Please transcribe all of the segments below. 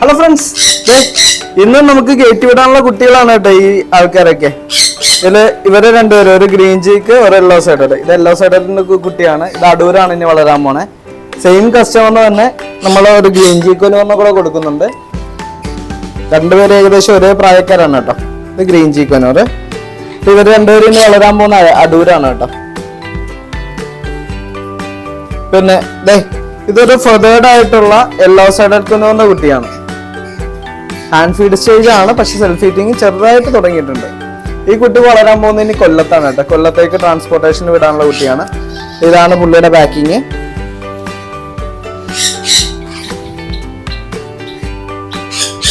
Hello friends ഇന്ന് നമുക്ക് കയറ്റി വിടാനുള്ള കുട്ടികളാണ് കേട്ടോ ഈ ആൾക്കാരൊക്കെ. ഇതിൽ ഇവരെ രണ്ടുപേരും ഒരു ഗ്രീൻ ജീക്ക് ഒരു യെല്ലോ സൈഡഡ് ഇത് യെല്ലോ സൈഡഡിന്റെ കുട്ടിയാണ്. ഇത് അടൂരാണ് ഇനി വളരാൻ പോണേ. സെയിം കസ്റ്റമറിന് തന്നെ നമ്മൾ ഒരു ഗ്രീൻ ചീക്കിന് ഒന്ന് കൂടെ കൊടുക്കുന്നുണ്ട്. രണ്ടുപേരും ഏകദേശം ഒരേ പ്രായക്കാരാണ് കേട്ടോ. ഇത് ഗ്രീൻ ചീക്കനോറ് ഇവർ രണ്ടുപേരും ഇനി വളരാൻ പോകുന്ന അടൂരാണ് കേട്ടോ. പിന്നെ ദേ ഇതൊരു ഫെതേർഡ് ആയിട്ടുള്ള യെല്ലോ സൈഡ് എടുക്കുന്ന കുട്ടിയാണ്. ഹാൻഡ് ഫീഡ് സ്റ്റേജ് ആണ് പക്ഷെ സെൽഫ് ഹീറ്റിംഗ് ചെറുതായിട്ട് തുടങ്ങിയിട്ടുണ്ട്. ഈ കുട്ടി വളരാൻ പോകുന്നത് ഇനി കൊല്ലത്താണ് കേട്ടോ. കൊല്ലത്തേക്ക് ട്രാൻസ്പോർട്ടേഷൻ വിടാനുള്ള കുട്ടിയാണ്. ഇതാണ് പുള്ളിയുടെ പാക്കിങ്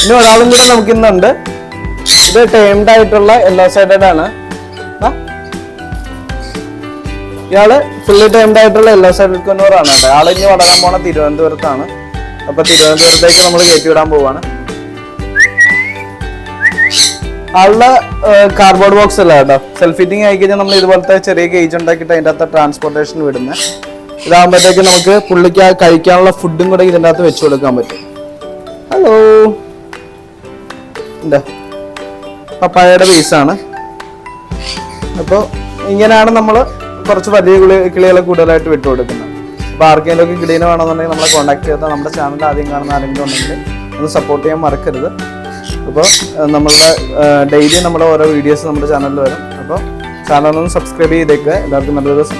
ഇനി ഒരാളും കൂടെ നമുക്ക് ഇന്നുണ്ട്. ഇത് ടേംഡ് ആയിട്ടുള്ള യെല്ലോ സൈഡഡ് ആണ്. ഇയാൾ ഫുള്ളി ടൈംഡ് ആയിട്ടുള്ള എല്ലാ സൈഡ് കുന്നൂറാണ് കേട്ടോ. ഇനി വളരാൻ പോണ തിരുവനന്തപുരത്താണ്. അപ്പൊ തിരുവനന്തപുരത്തേക്ക് നമ്മൾ കയറ്റി വിടാൻ പോവാണ്. ആളുടെ കാർഡ്ബോർഡ് ബോക്സ് അല്ല കേട്ടോ. സെൽഫ് ഫിറ്റിംഗ് ആയി കഴിഞ്ഞാൽ നമ്മൾ ഇതുപോലത്തെ ചെറിയ കേജ് ഉണ്ടാക്കിയിട്ട് അതിന്റെ അകത്ത് ട്രാൻസ്പോർട്ടേഷൻ വിടുന്നത് ഇതാകുമ്പോഴത്തേക്ക് നമുക്ക് പുള്ളിക്ക് ആ കഴിക്കാനുള്ള ഫുഡും കൂടെ ഇതിന്റെ അകത്ത് വെച്ച് കൊടുക്കാൻ പറ്റും. ഹലോ എന്താ പപ്പായയുടെ പീസാണ് അപ്പോൾ ഇങ്ങനെയാണ് നമ്മൾ കുറച്ച് വലിയ കിളി കിളികളെ കൂടുതലായിട്ട് വിട്ടു കൊടുക്കുന്നത്. അപ്പോൾ ആർക്കെങ്കിലും ഒക്കെ കിളീനെ വേണമെന്നുണ്ടെങ്കിൽ നമ്മളെ കോൺടാക്ട് ചെയ്താൽ നമ്മുടെ ചാനൽ ആദ്യം കാണുന്ന ആരെങ്കിലും ഉണ്ടെങ്കിൽ ഒന്ന് സപ്പോർട്ട് ചെയ്യാൻ മറക്കരുത്. അപ്പോൾ നമ്മളുടെ ഡെയിലി നമ്മുടെ ഓരോ വീഡിയോസ് നമ്മുടെ ചാനലിൽ വരും. അപ്പോൾ ചാനലൊന്ന് സബ്സ്ക്രൈബ് ചെയ്തേക്കുക. എല്ലാവർക്കും നല്ലൊരു ദിവസം.